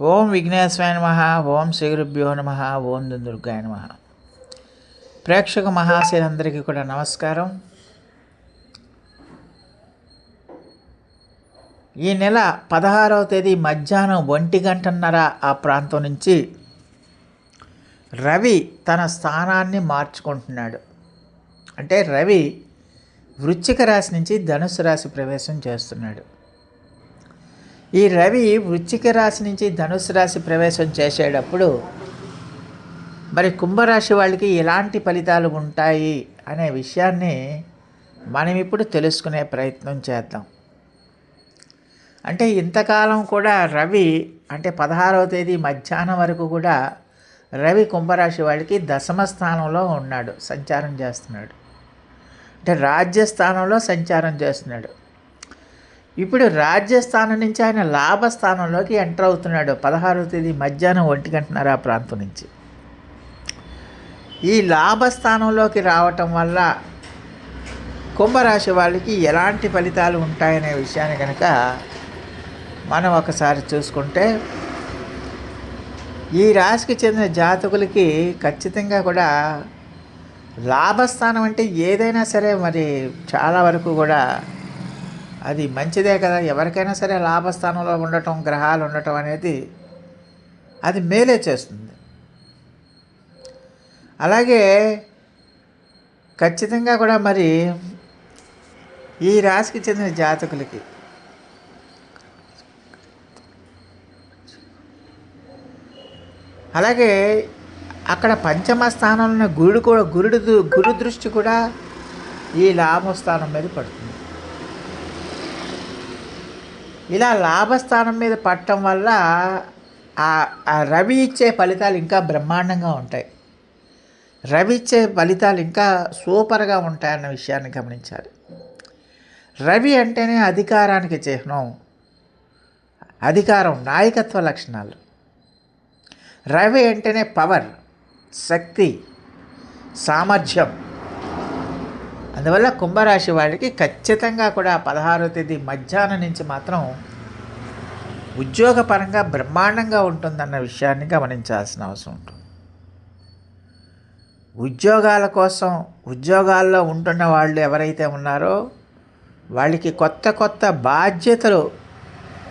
ఓం విఘ్నేశ్వరాయ నమ ఓం శ్రీగురుభ్యో నమ ఓం దుర్గాయ నమ. ప్రేక్షక మహాశయులందరికీ కూడా నమస్కారం. ఈ నెల పదహారవ తేదీ మధ్యాహ్నం ఒంటి గంటన్నర ఆ ప్రాంతం నుంచి రవి తన స్థానాన్ని మార్చుకుంటున్నాడు. అంటే రవి వృచ్చిక రాశి నుంచి ధనుసు రాశి ప్రవేశం చేస్తున్నాడు. ఈ రవి వృచ్చిక రాశి నుంచి ధనుసు రాశి ప్రవేశం చేసేటప్పుడు మరి కుంభరాశి వాళ్ళకి ఎలాంటి ఫలితాలు ఉంటాయి అనే విషయాన్ని మనం ఇప్పుడు తెలుసుకునే ప్రయత్నం చేద్దాం. అంటే ఇంతకాలం కూడా రవి అంటే పదహారవ తేదీ మధ్యాహ్నం వరకు కూడా రవి కుంభరాశి వాళ్ళకి దశమ స్థానంలో ఉన్నాడు సంచారం చేస్తున్నాడు. అంటే రాజ్యస్థానంలో సంచారం చేస్తున్నాడు. ఇప్పుడు రాజ్యస్థానం నుంచి ఆయన లాభస్థానంలోకి ఎంటర్ అవుతున్నాడు. పదహారవ తేదీ మధ్యాహ్నం ఒంటి గంటన్నర ఆ ప్రాంతం నుంచి. ఈ లాభస్థానంలోకి రావటం వల్ల కుంభరాశి వాళ్ళకి ఎలాంటి ఫలితాలు ఉంటాయనే విషయాన్ని కనుక మనం ఒకసారి చూసుకుంటే ఈ రాశికి చెందిన జాతకులకి ఖచ్చితంగా కూడా లాభస్థానం అంటే ఏదైనా సరే మరి చాలా వరకు కూడా అది మంచిదే కదా. ఎవరికైనా సరే లాభస్థానంలో ఉండటం గ్రహాలు ఉండటం అనేది అది మేలే చేస్తుంది. అలాగే ఖచ్చితంగా కూడా మరి ఈ రాశికి చెందిన జాతకులకి అలాగే అక్కడ పంచమ స్థానంలో ఉన్న గురుడు కూడా గురుడు గురు దృష్టి కూడా ఈ లాభస్థానం మీద పడుతుంది. ఇలా లాభస్థానం మీద పట్టడం వల్ల ఆ రవి ఇచ్చే ఫలితాలు ఇంకా బ్రహ్మాండంగా ఉంటాయి. రవి ఇచ్చే ఫలితాలు ఇంకా సూపర్గా ఉంటాయన్న విషయాన్ని గమనించాలి. రవి అంటేనే అధికారానికి చిహ్నం అధికారం నాయకత్వ లక్షణాలు. రవి అంటేనే పవర్ శక్తి సామర్థ్యం. అందువల్ల కుంభరాశి వాళ్ళకి ఖచ్చితంగా కూడా పదహారో తేదీ మధ్యాహ్నం నుంచి మాత్రం ఉద్యోగపరంగా బ్రహ్మాండంగా ఉంటుందన్న విషయాన్ని గమనించాల్సిన అవసరం ఉంటుంది. ఉద్యోగాల కోసం ఉద్యోగాల్లో ఉంటున్న వాళ్ళు ఎవరైతే ఉన్నారో వాళ్ళకి కొత్త కొత్త బాధ్యతలు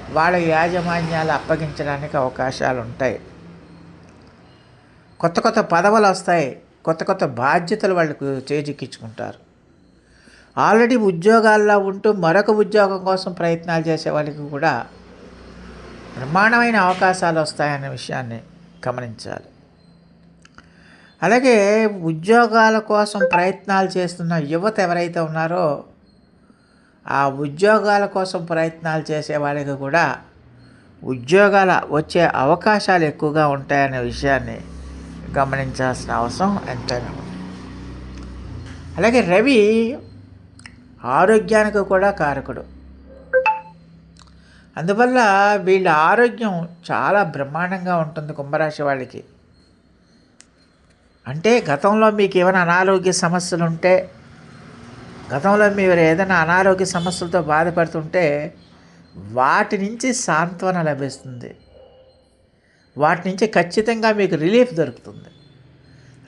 వాళ్ళ యాజమాన్యాలు అప్పగించడానికి అవకాశాలు ఉంటాయి. కొత్త కొత్త పదవులు వస్తాయి. కొత్త కొత్త బాధ్యతలు వాళ్ళకు చేజిక్కించుకుంటారు. ఆల్రెడీ ఉద్యోగాల్లో ఉంటూ మరొక ఉద్యోగం కోసం ప్రయత్నాలు చేసే వాళ్ళకి కూడా బ్రహ్మాండమైన అవకాశాలు వస్తాయనే విషయాన్ని గమనించాలి. అలాగే ఉద్యోగాల కోసం ప్రయత్నాలు చేస్తున్న యువత ఎవరైతే ఉన్నారో ఆ ఉద్యోగాల కోసం ప్రయత్నాలు చేసే వాళ్ళకి కూడా ఉద్యోగాల వచ్చే అవకాశాలు ఎక్కువగా ఉంటాయనే విషయాన్ని గమనించాల్సిన అవసరం ఎంతైనా ఉంది. అలాగే రవి ఆరోగ్యానికి కూడా కారకుడు. అందువల్ల వీళ్ళ ఆరోగ్యం చాలా బ్రహ్మాండంగా ఉంటుంది కుంభరాశి వాళ్ళకి. అంటే గతంలో మీకు ఏమైనా అనారోగ్య సమస్యలు ఉంటే గతంలో మీరు ఏదైనా అనారోగ్య సమస్యలతో బాధపడుతుంటే వాటి నుంచి సాంత్వన లభిస్తుంది. వాటి నుంచి ఖచ్చితంగా మీకు రిలీఫ్ దొరుకుతుంది.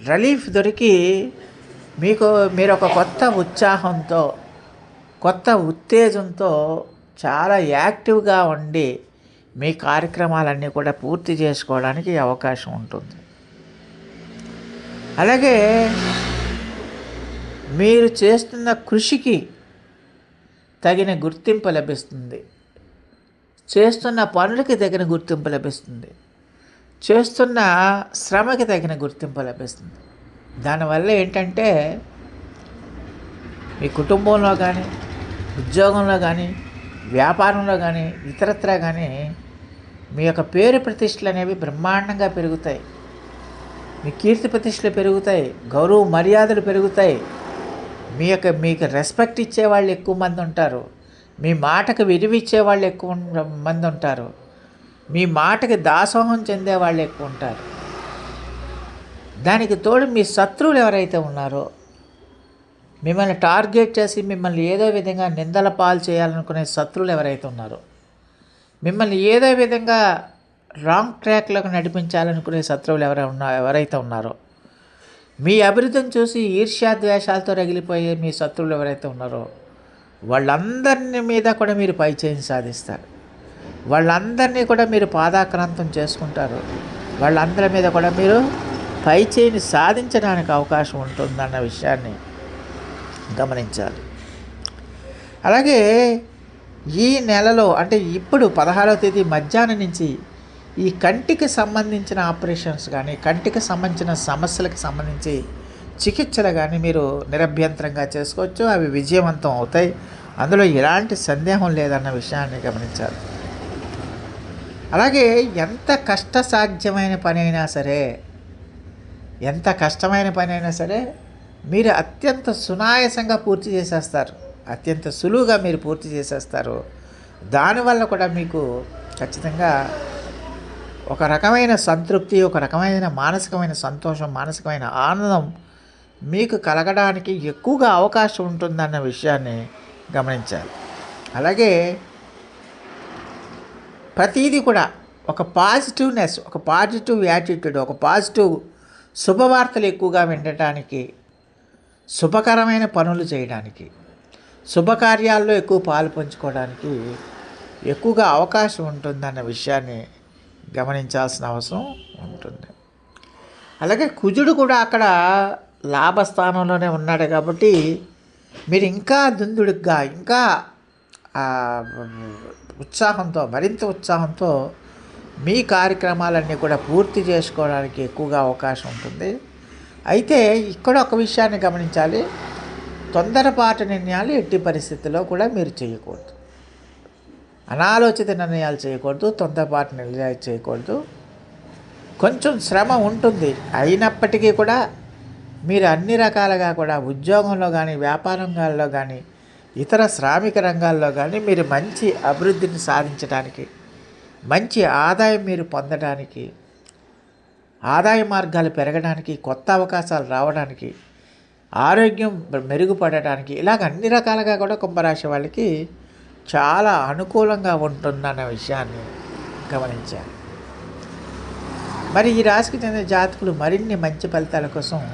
రిలీఫ్ దొరికి మీకు మీరు ఒక కొత్త ఉత్సాహంతో కొత్త ఉత్తేజంతో చాలా యాక్టివ్గా ఉండి మీ కార్యక్రమాలన్నీ కూడా పూర్తి చేసుకోవడానికి అవకాశం ఉంటుంది. అలాగే మీరు చేస్తున్న కృషికి తగిన గుర్తింపు లభిస్తుంది. చేస్తున్న పనులకి తగిన గుర్తింపు లభిస్తుంది. చేస్తున్న శ్రమకి తగిన గుర్తింపు లభిస్తుంది. దానివల్ల ఏంటంటే మీ కుటుంబంలో కానీ ఉద్యోగంలో కానీ వ్యాపారంలో కానీ ఇతరత్రా కానీ మీ యొక్క పేరు ప్రతిష్టలు అనేవి బ్రహ్మాండంగా పెరుగుతాయి. మీ కీర్తి ప్రతిష్టలు పెరుగుతాయి గౌరవ మర్యాదలు పెరుగుతాయి. మీ యొక్క మీకు రెస్పెక్ట్ ఇచ్చే వాళ్ళు ఎక్కువ మంది ఉంటారు. మీ మాటకు విరివిచ్చే వాళ్ళు ఎక్కువ మంది ఉంటారు. మీ మాటకి దాసోహం చెందే వాళ్ళు ఎక్కువ ఉంటారు. దానికి తోడు మీ శత్రువులు ఎవరైతే ఉన్నారో మిమ్మల్ని టార్గెట్ చేసి మిమ్మల్ని ఏదో విధంగా నిందల పాలు చేయాలనుకునే శత్రులు ఎవరైతే ఉన్నారో మిమ్మల్ని ఏదో విధంగా రాంగ్ ట్రాక్లోకి నడిపించాలనుకునే శత్రువులు ఎవరై ఉన్నా ఎవరైతే ఉన్నారో మీ అభివృద్ధిని చూసి ఈర్ష్యా ద్వేషాలతో రగిలిపోయే మీ శత్రువులు ఎవరైతే ఉన్నారో వాళ్ళందరినీ మీద కూడా మీరు పైచేయి సాధిస్తారు. వాళ్ళందరినీ కూడా మీరు పాదాక్రాంతం చేసుకుంటారు. వాళ్ళందరి మీద కూడా మీరు పైచేయిని సాధించడానికి అవకాశం ఉంటుందన్న విషయాన్ని గమనించాలి. అలాగే ఈ నెలలో అంటే ఇప్పుడు పదహారవ తేదీ మధ్యాహ్నం నుంచి ఈ కంటికి సంబంధించిన ఆపరేషన్స్ కానీ కంటికి సంబంధించిన సమస్యలకు సంబంధించి చికిత్సలు కానీ మీరు నిరభ్యంతరంగా చేసుకోవచ్చు. అవి విజయవంతం అవుతాయి. అందులో ఎలాంటి సందేహం లేదన్న విషయాన్ని గమనించాలి. అలాగే ఎంత కష్టసాధ్యమైన పని అయినా సరే ఎంత కష్టమైన పని అయినా సరే మీరు అత్యంత సునాయాసంగా పూర్తి చేసేస్తారు. అత్యంత సులువుగా మీరు పూర్తి చేసేస్తారు. దానివల్ల కూడా మీకు ఖచ్చితంగా ఒక రకమైన సంతృప్తి ఒక రకమైన మానసికమైన సంతోషం మానసికమైన ఆనందం మీకు కలగడానికి ఎక్కువగా అవకాశం ఉంటుందన్న విషయాన్ని గమనించాలి. అలాగే ప్రతీది కూడా ఒక పాజిటివ్నెస్ ఒక పాజిటివ్ యాటిట్యూడ్ ఒక పాజిటివ్ శుభవార్తలు ఎక్కువగా వినడానికి శుభకరమైన పనులు చేయడానికి శుభకార్యాల్లో ఎక్కువ పాలు పంచుకోవడానికి ఎక్కువగా అవకాశం ఉంటుందన్న విషయాన్ని గమనించాల్సిన అవసరం ఉంటుంది. అలాగే కుజుడు కూడా అక్కడ లాభస్థానంలోనే ఉన్నాడు కాబట్టి మీరు ఇంకా దుందుడుగ్గా ఇంకా ఉత్సాహంతో మరింత ఉత్సాహంతో మీ కార్యక్రమాలన్నీ కూడా పూర్తి చేసుకోవడానికి ఎక్కువగా అవకాశం ఉంటుంది. అయితే ఇక్కడ ఒక విషయాన్ని గమనించాలి. తొందరపాటు నిర్ణయాలు ఎట్టి పరిస్థితుల్లో కూడా మీరు చేయకూడదు. అనాలోచిత నిర్ణయాలు చేయకూడదు తొందరపాటు నిర్ణయాలు చేయకూడదు. కొంచెం శ్రమ ఉంటుంది. అయినప్పటికీ కూడా మీరు అన్ని రకాలుగా కూడా ఉద్యోగంలో కానీ వ్యాపారంగాల్లో కానీ ఇతర శ్రామిక రంగాల్లో కానీ మీరు మంచి అభివృద్ధిని సాధించడానికి మంచి ఆదాయం మీరు పొందడానికి ఆదాయ మార్గాలు పెరగడానికి కొత్త అవకాశాలు రావడానికి ఆరోగ్యం మెరుగుపడడానికి ఇలాగ అన్ని రకాలుగా కూడా కుంభరాశి వాళ్ళకి చాలా అనుకూలంగా ఉంటుందన్న విషయాన్ని గమనించాలి. మరి ఈ రాశికి చెందిన జాతకులు మరిన్ని మంచి ఫలితాల కోసం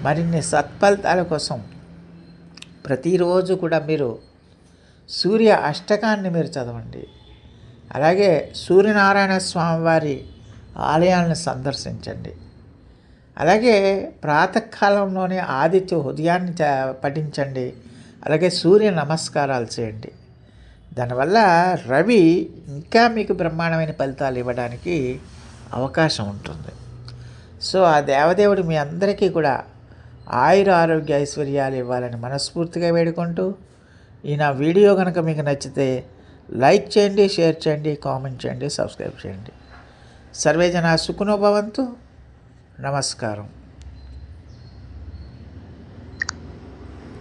మరిన్ని సత్ఫలితాల కోసం ప్రతిరోజు కూడా మీరు సూర్య అష్టకాన్ని మీరు చదవండి. అలాగే సూర్యనారాయణ స్వామివారి ఆలయాలను సందర్శించండి. అలాగే ప్రాతకాలంలోనే ఆదిత్య ఉదయాన్ని పఠించండి. అలాగే సూర్య నమస్కారాలు చేయండి. దానివల్ల రవి ఇంకా మీకు బ్రహ్మాండమైన ఫలితాలు ఇవ్వడానికి అవకాశం ఉంటుంది. సో ఆ దేవదేవుడు మీ అందరికీ కూడా ఆయుర ఆరోగ్య ఐశ్వర్యాలు ఇవ్వాలని మనస్ఫూర్తిగా వేడుకుంటూ ఈ నా వీడియో కనుక మీకు నచ్చితే లైక్ చేయండి షేర్ చేయండి కామెంట్ చేయండి సబ్స్క్రైబ్ చేయండి. సర్వే జన సుఖనో భవంతు. నమస్కారం.